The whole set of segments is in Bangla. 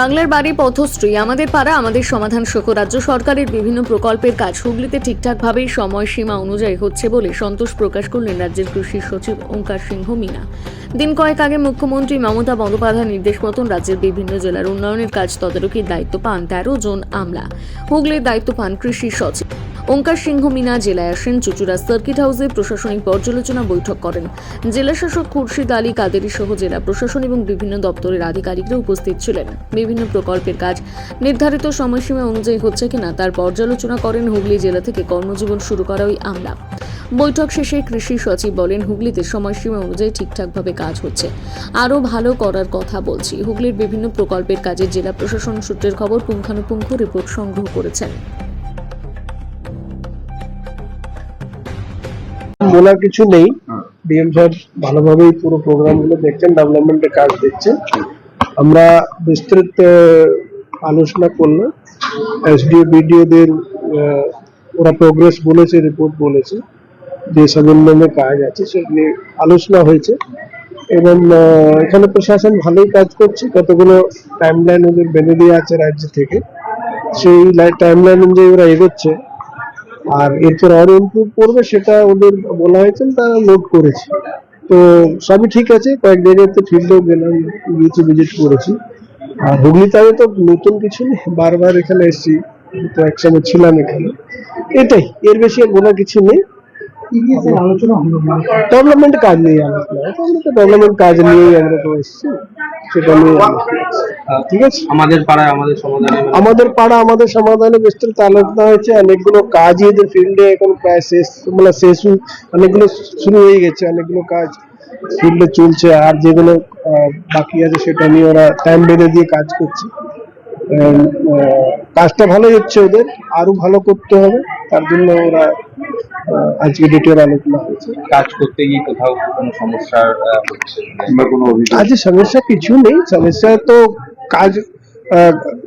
বাংলার বাড়ি পথশ্রী। আমাদের পাড়া, আমাদের সমাধান সহ রাজ্য সরকারের বিভিন্ন প্রকল্পের কাজ হুগলিতে ঠিকঠাকভাবেই সময়সীমা অনুযায়ী হচ্ছে বলে সন্তোষ প্রকাশ করলেন রাজ্যের কৃষি সচিব ওঙ্কার সিংহ মিনা। দিন কয়েক আগে মুখ্যমন্ত্রী মমতা বন্দ্যোপাধ্যায় নির্দেশ মতন রাজ্যের বিভিন্ন জেলার উন্নয়নের কাজ তদারকির দায়িত্ব পান তেরো জন আমলা। হুগলির দায়িত্ব পান কৃষি সচিব। ওঙ্কার সিংহ মিনা জেলায় আসেন। চুচুড়া সার্কিট হাউসে প্রশাসনিক পর্যালোচনা বৈঠক করেন। জেলা শাসক খুরশিদ আলী কাদেরি সহ জেলা প্রশাসন এবং বিভিন্ন দপ্তরের আধিকারিকরা উপস্থিত ছিলেন। বিভিন্ন প্রকল্পের কাজ নির্ধারিত সময়সীমা অনুযায়ী হচ্ছে কিনা তার পর্যালোচনা করেন হুগলি জেলা থেকে কর্মজীবন শুরু করা ওই আমলা। বৈঠক শেষে কৃষি সচিব বলেন, হুগলিতে সময়সীমা অনুযায়ী ঠিকঠাকভাবে কাজ হচ্ছে। আরও ভালো করার কথা বলছি। হুগলির বিভিন্ন প্রকল্পের কাজে জেলা প্রশাসন সূত্রের খবর পুঙ্খানুপুঙ্খ রিপোর্ট সংগ্রহ করেছেন। বলার কিছু নেই। ডিএম স্যার ভালোভাবেই পুরো প্রোগ্রামগুলো দেখছেন ডেভেলপমেন্টের কাজ দেখছেন। আমরা বিস্তৃত আলোচনা করলাম। এসডিও বিডিওদের ওরা প্রোগ্রেস বলেছে রিপোর্ট বলেছে। যে উন্নয়নের কাজ আছে সেগুলি আলোচনা হয়েছে। এবং এখানে প্রশাসন ভালোই কাজ করছে। কতগুলো টাইমলাইন ওদের বেঁধে দেওয়া আছে রাজ্য থেকে সেই টাইমলাইন অনুযায়ী ওরা এগোচ্ছে। আর এরপর আরও ইমপ্রুভ করবে সেটা ওদের বলা হয়েছে তারা নোট করেছে। তো সবই ঠিক আছে কয়েক জায়গাতে ফিল্ডেও গেলাম গিয়েছি ভিজিট করেছি। আর হুগলিতে আমি তো নতুন কিছু নেই বারবার এখানে এসেছি তো একসময় ছিলাম এখানে। এটাই এর বেশি আর বলার কিছু নেই। ডেভেলপমেন্ট কাজ নিয়ে আলোচনা আমরা তো ডেভেলপমেন্ট কাজ নিয়েই আমরা তো এসেছি। সেটা নিয়ে ঠিক আছে? আমাদের পাড়ায় আমাদের সমাধানে মানে আমাদের পাড়া আমাদের সমাধানে বিস্তৃত আলোচনা হয়েছে অনেকগুলো কাজই এদের ফিল্ডে এখন প্রায় শেষ মানে শেষ অনেকগুলো শুরু হয়ে গেছে অনেকগুলো কাজ ফিল্ডে চলছে আর যেগুলো বাকি আছে সেটা নিয়ে ওরা টাইম বেঁধে দিয়ে কাজ করছে। কাজটা ভালোই হচ্ছে ওদের আরও ভালো করতে হবে তার জন্য ওরা আজকে ডিটেল আলোচনা হয়েছে। কাজ করতে গিয়ে কোথাও কোনো সমস্যার হচ্ছে কিংবা কোনো অভিযোগ? আজ সমস্যা কিছু নেই সমস্যা তো কাজ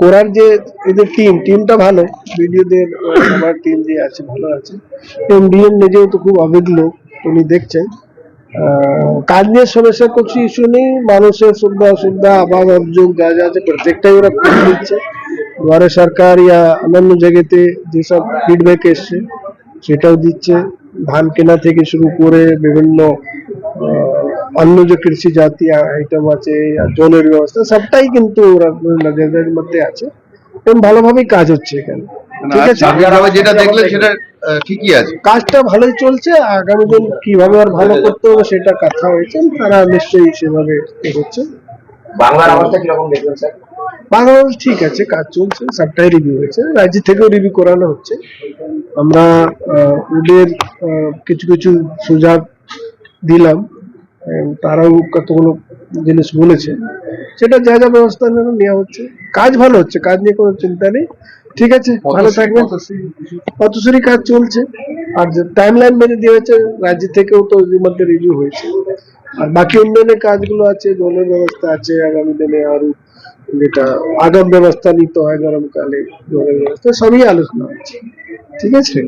করার যে এদের টিম টিমটা ভালো ভিডিওদের আমার টিম যে আছে ভালো আছে। এমডিএম নিজেও তো খুব অভিজ্ঞ উনি দেখছেন। কাজ নিয়ে সমস্যা কিছু ইস্যু নেই মানুষের সুবিধা অসুবিধা আবাস অভিযোগ যা যা আছে প্রত্যেকটাই ওরা দিচ্ছে। দুয়ারে সরকার ইয়া অন্যান্য জায়গাতে যেসব ফিডব্যাক এসছে সেটাও দিচ্ছে। ধান কেনা থেকে শুরু করে বিভিন্ন অন্য যে কৃষি জাতি আইটেম আছে জলের ব্যবস্থা সবটাই কিন্তু নজরের মধ্যে আছে। এবং ভালোভাবেই কাজ হচ্ছে এখানে। ঠিক আছে? যেটা দেখলেন সেটা ঠিকই আছে। কাজটা ভালোই চলছে আগামী দিন কীভাবে আর ভালো করতে হবে সেটা কথা হয়েছে তারা নিশ্চয়ই সেভাবে এগোচ্ছে। বাংলার অবস্থা কীরকম দেখবেন স্যার? বাংলাদেশ ঠিক আছে কাজ চলছে সবটাই রিভিউ হয়েছে। রাজ্য থেকেও রিভিউ করানো হচ্ছে। আমরা ওদের কিছু কিছু সুযোগ দিলাম তারাও কতগুলো জিনিস বলেছে। সেটা যা যা ব্যবস্থা নেওয়া নেওয়া হচ্ছে। কাজ ভালো হচ্ছে কাজ নিয়ে কোনো চিন্তা নেই। ঠিক আছে ভালো থাকবেন। পথশ্রী কাজ চলছে। আর যে টাইম লাইন বেঁধে দেওয়া হয়েছে রাজ্য থেকেও তো এর মধ্যে রিভিউ হয়েছে। আর বাকি উন্নয়নের কাজগুলো আছে, জলের ব্যবস্থা আছে, আগামী দিনে আরও যেটা, আগাম ব্যবস্থা নিতে হয় গরমকালে, জলের ব্যবস্থা, সবই আলোচনা হচ্ছে ঠিক আছে।